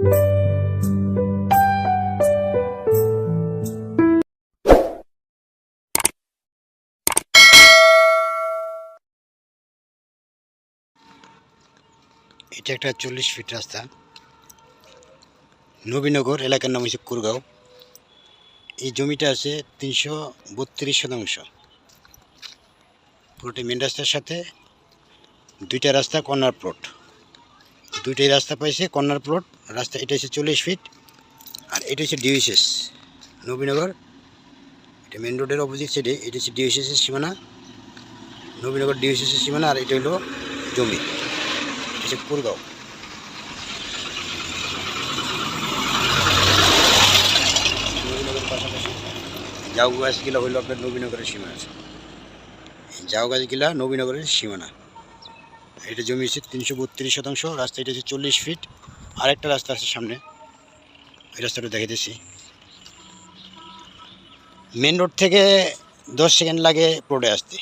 এটা একটা চল্লিশ ফিট রাস্তা। নবীনগর এলাকার নাম হচ্ছে কুরগাঁও। এই জমিটা আছে তিনশো বত্রিশ শতাংশ। পুরোটি মেন রাস্তার সাথে দুইটা রাস্তা কর্নার প্লট দুইটাই রাস্তা পাইছে, কর্নার প্লট, রাস্তা এটা হচ্ছে চল্লিশ ফিট আর এটা হচ্ছে ডিউসিএস নবীনগর। এটা মেন রোডের অপোজিট সাইডে এটা হচ্ছে ডিউসিএসের সীমানা, নবীনগর ডিউসিএসের সীমানা, আর এটা হলো জমি, এটা হচ্ছে কুরগাঁও। নবীনগরের পাশাপাশি জাউ গাছগুলো হইল আপনার নবীনগরের সীমানা। আছে জাউ গাছগুলা নবীনগরের সীমানা। এটা জমি হচ্ছে তিনশো বত্রিশ শতাংশ, রাস্তা এটা হচ্ছে চল্লিশ ফিট আরেকটা রাস্তা আছে সামনে। ওই রাস্তাটা দেখাইতেছি। মেন রোড থেকে দশ সেকেন্ড লাগে রোডে আসতে।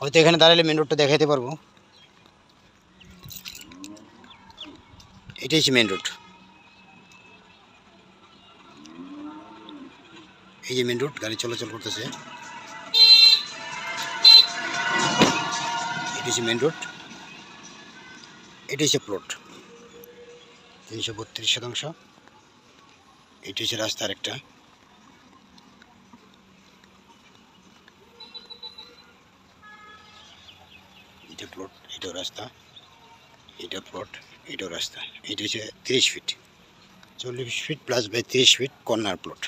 হয়তো এখানে দাঁড়ালে মেন রোডটা দেখাইতে পারব। এটাই হচ্ছে মেন রোড এই যে মেন রোড গাড়ি চলাচল করতেছে। এটি হচ্ছে মেন রোড। এটি হচ্ছে প্লট তিনশো বত্রিশ শতাংশ। এটি হচ্ছে রাস্তা আরেকটা। এটা প্লট এটাও রাস্তা। এটা প্লট এটাও রাস্তা। এটা হচ্ছে তিরিশ ফিট। চল্লিশ ফিট প্লাস বাই তিরিশ ফিট কর্নার প্লট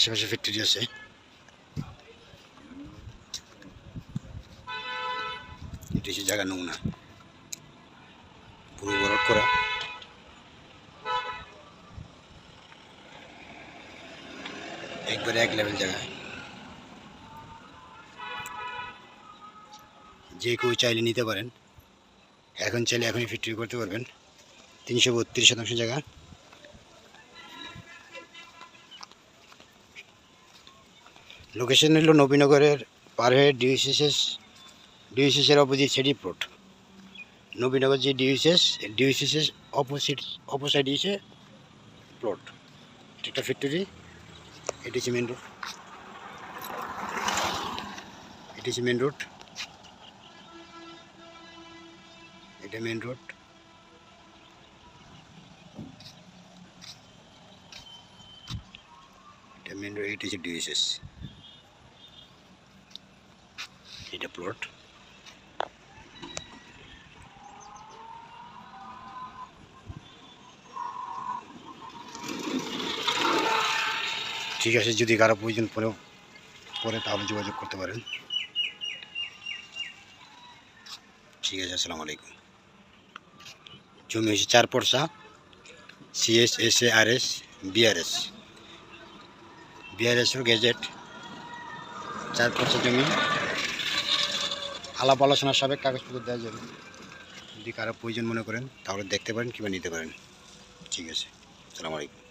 আশেপাশে ফ্যাক্টরি আছে। জায়গা নমুনা। পুরো বরট করা। একবারে এক লেভেল জায়গা। যে কেউ চাইলে নিতে পারেন। এখন চাইলে এখনই ফ্যাক্টরি করতে পারবেন। তিনশো বত্রিশ শতাংশ জায়গা। লোকেশন হলো নবীনগরের পার হয়ে ডিউসিসেস ডিউসিসের অপোজিট সেডি প্লট নবীনগর যে ডিউসিএস ডিউসিসেস অপোজিট অপোসাইড দিয়েছে প্লট একটা ফ্যাক্টরি এটি হচ্ছে মেন রোড এটি হচ্ছে মেন রোড এটা মেন রোড এটা মেন রোড এটি হচ্ছে ডিউসিএস এটা প্লট ঠিক আছে, যদি কারও প্রয়োজন পড়ে পরে তাহলে যোগাযোগ করতে পারেন। ঠিক আছে, আসসালামু আলাইকুম। জমি হচ্ছে চার পরসা CS S A R S BRS বিআরএসও gazette চার পরসা জমি। আলাপ আলোচনার সাবেক কাগজপত্র দেওয়া যাবে যদি কারও প্রয়োজন মনে করেন, তাহলে দেখতে পারেন কিংবা নিতে পারেন। ঠিক আছে। আসসালামু আলাইকুম।